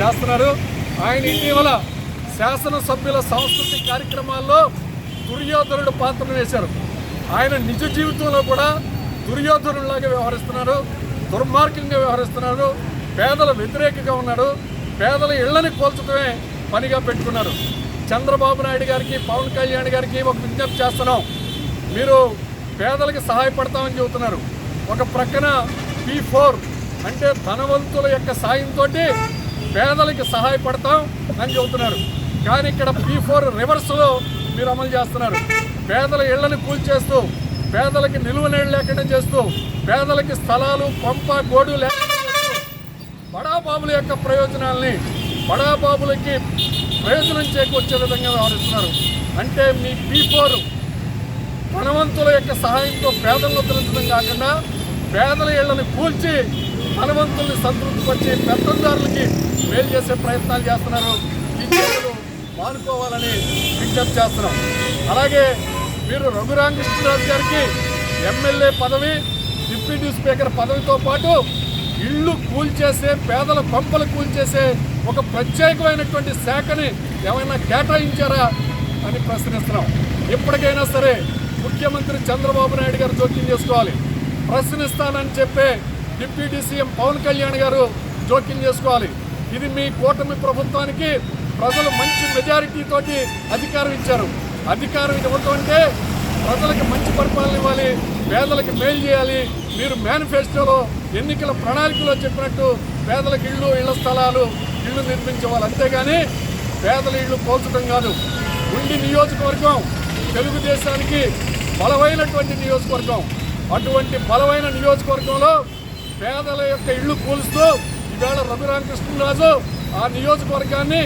చేస్తున్నారు. ఆయన ఇటీవల శాసనసభ్యుల సాంస్కృతిక కార్యక్రమాల్లో దుర్యోధనుడు పాత్రను వేశారు. ఆయన నిజ జీవితంలో కూడా దుర్యోధనులాగా వ్యవహరిస్తున్నారు. దుర్మార్గంగా వ్యవహరిస్తున్నారు. పేదల వ్యతిరేకంగా ఉన్నాడు. పేదల ఇళ్ళని కోల్చడమే పనిగా పెట్టుకున్నారు. చంద్రబాబు నాయుడు గారికి పవన్ కళ్యాణ్ గారికి ఒక విజ్ఞప్తి చేస్తున్నాం. మీరు పేదలకు సహాయపడతామని చెబుతున్నారు. ఒక ప్రక్కన పీ ఫోర్ అంటే ధనవంతుల యొక్క సాయంతో పేదలకి సహాయపడతాం అని చెబుతున్నారు. కానీ ఇక్కడ పీ ఫోర్ రివర్స్లో మీరు అమలు చేస్తున్నారు. పేదల ఇళ్ళను కూల్చేస్తూ పేదలకి నిలువ నీళ్ళు లేకుండా చేస్తూ పేదలకి స్థలాలు కొంప గోడు లేకుండా బడాబాబుల యొక్క ప్రయోజనాల్ని బడాబాబులకి ప్రయోజనం చేకూర్చే విధంగా వ్యవహరిస్తున్నారు. అంటే మీ పీ ఫోర్ ధనవంతుల యొక్క సహాయంతో పేదలను ఉద్ధరించడం కాకుండా పేదల ఇళ్ళను కూల్చి ధనవంతుల్ని సంతృప్తిపరిచి పెత్తందారులకి మేలు చేసే ప్రయత్నాలు చేస్తున్నారు. ఈ చర్యలు మానుకోవాలని విజ్ఞప్తి చేస్తున్నాం. అలాగే మీరు రఘురామకృష్ణరాజు గారికి ఎమ్మెల్యే పదవి డిప్యూటీ స్పీకర్ పదవితో పాటు ఇళ్ళు కూల్చేసే పేదల పంపలు కూల్చేసే ఒక ప్రత్యేకమైనటువంటి శాఖని ఏమైనా కేటాయించారా అని ప్రశ్నిస్తున్నాం. ఇప్పటికైనా సరే ముఖ్యమంత్రి చంద్రబాబు నాయుడు గారు జోక్యం చేసుకోవాలి. ప్రశ్నిస్తానని చెప్పే డిప్యూటీ సీఎం పవన్ కళ్యాణ్ గారు జోక్యం చేసుకోవాలి. ఇది మీ కూటమి ప్రభుత్వానికి ప్రజలు మంచి మెజారిటీతోటి అధికారం ఇచ్చారు. అధికారం ఇవ్వటం అంటే ప్రజలకు మంచి పరిపాలన ఇవ్వాలి పేదలకు మేలు చేయాలి. మీరు మేనిఫెస్టోలో ఎన్నికల ప్రణాళికలో చెప్పినట్టు పేదలకు ఇళ్ళు ఇళ్ళ స్థలాలు ఇళ్ళు నిర్మించేవాళ్ళు. అంతేగాని పేదల ఇళ్ళు పోల్చడం కాదు. ఉండి నియోజకవర్గం తెలుగుదేశానికి బలమైనటువంటి నియోజకవర్గం. అటువంటి బలమైన నియోజకవర్గంలో పేదల యొక్క ఇళ్ళు కూలుస్తూ ఈవేళ రఘురామకృష్ణరాజు ఆ నియోజకవర్గాన్ని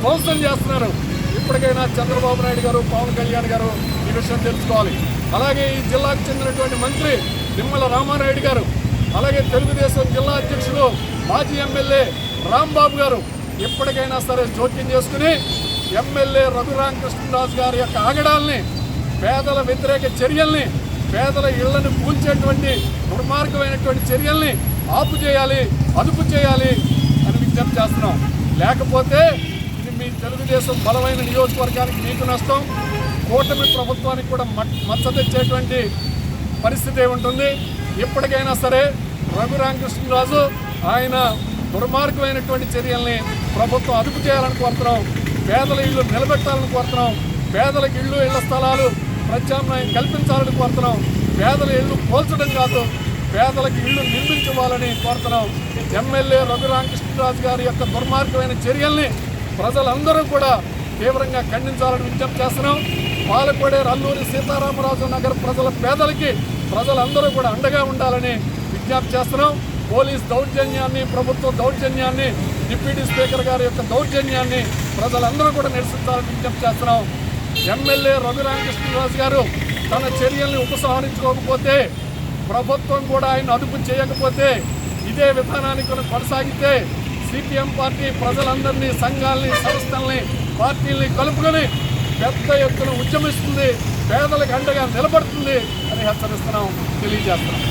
ధ్వంసం చేస్తున్నారు. ఇప్పటికైనా చంద్రబాబు నాయుడు గారు పవన్ కళ్యాణ్ గారు ఈ విషయం తెలుసుకోవాలి. అలాగే ఈ జిల్లాకు చెందినటువంటి మంత్రి నిమ్మల రామారాయుడు గారు అలాగే తెలుగుదేశం జిల్లా అధ్యక్షుడు మాజీ ఎమ్మెల్యే రాంబాబు గారు ఎప్పటికైనా సరే జోక్యం చేసుకుని ఎమ్మెల్యే రఘురామకృష్ణరాజు గారి యొక్క ఆగడాల్ని పేదల వ్యతిరేక చర్యల్ని పేదల ఇళ్ళను కూల్చేటువంటి దుర్మార్గమైనటువంటి చర్యల్ని ఆపు చేయాలి అదుపు చేయాలి అని విజ్ఞప్తి చేస్తున్నాం. లేకపోతే ఇది మీ తెలుగుదేశం బలమైన నియోజకవర్గానికి మీకు నష్టం కూటమి ప్రభుత్వానికి కూడా మచ్చ తెచ్చేటువంటి పరిస్థితి ఉంటుంది. ఇప్పటికైనా సరే రఘురామకృష్ణరాజు ఆయన దుర్మార్గమైనటువంటి చర్యల్ని ప్రభుత్వం అదుపు చేయాలని కోరుతున్నాం. పేదల ఇళ్ళు నిలబెట్టాలని కోరుతున్నాం. పేదలకు ఇళ్ళు ఇళ్ళ స్థలాలు ప్రత్యామ్నాయం కల్పించాలని కోరుతున్నాం. పేదల ఇళ్ళు పోల్చడం కాదు పేదలకు ఇళ్ళు నిర్మించుకోవాలని కోరుతున్నాం. ఎమ్మెల్యే రఘురామకృష్ణరాజు గారి యొక్క దుర్మార్గమైన చర్యల్ని ప్రజలందరూ కూడా తీవ్రంగా ఖండించాలని విజ్ఞప్తి చేస్తున్నాం. పాలకోడేరు అల్లూరి సీతారామరాజు నగర్ ప్రజల పేదలకి ప్రజలందరూ కూడా అండగా ఉండాలని విజ్ఞప్తి చేస్తున్నాం. పోలీస్ దౌర్జన్యాన్ని ప్రభుత్వ దౌర్జన్యాన్ని డిప్యూటీ స్పీకర్ గారి యొక్క దౌర్జన్యాన్ని ప్రజలందరూ కూడా నిరసించాలని విజ్ఞప్తి చేస్తున్నాం. ఎమ్మెల్యే రఘురామకృష్ణరాజు గారు తన చర్యల్ని ఉపసంహరించుకోకపోతే ప్రభుత్వం కూడా ఆయన అదుపు చేయకపోతే ఇదే విధానాన్ని కొనసాగితే సిపిఎం పార్టీ ప్రజలందరినీ సంఘాలని సంస్థల్ని పార్టీల్ని కలుపుకొని పెద్ద ఎత్తున ఉద్యమిస్తుంది పేదలకు అండగా నిలబడుతుంది అని హెచ్చరిస్తున్నాం తెలియజేస్తున్నాం.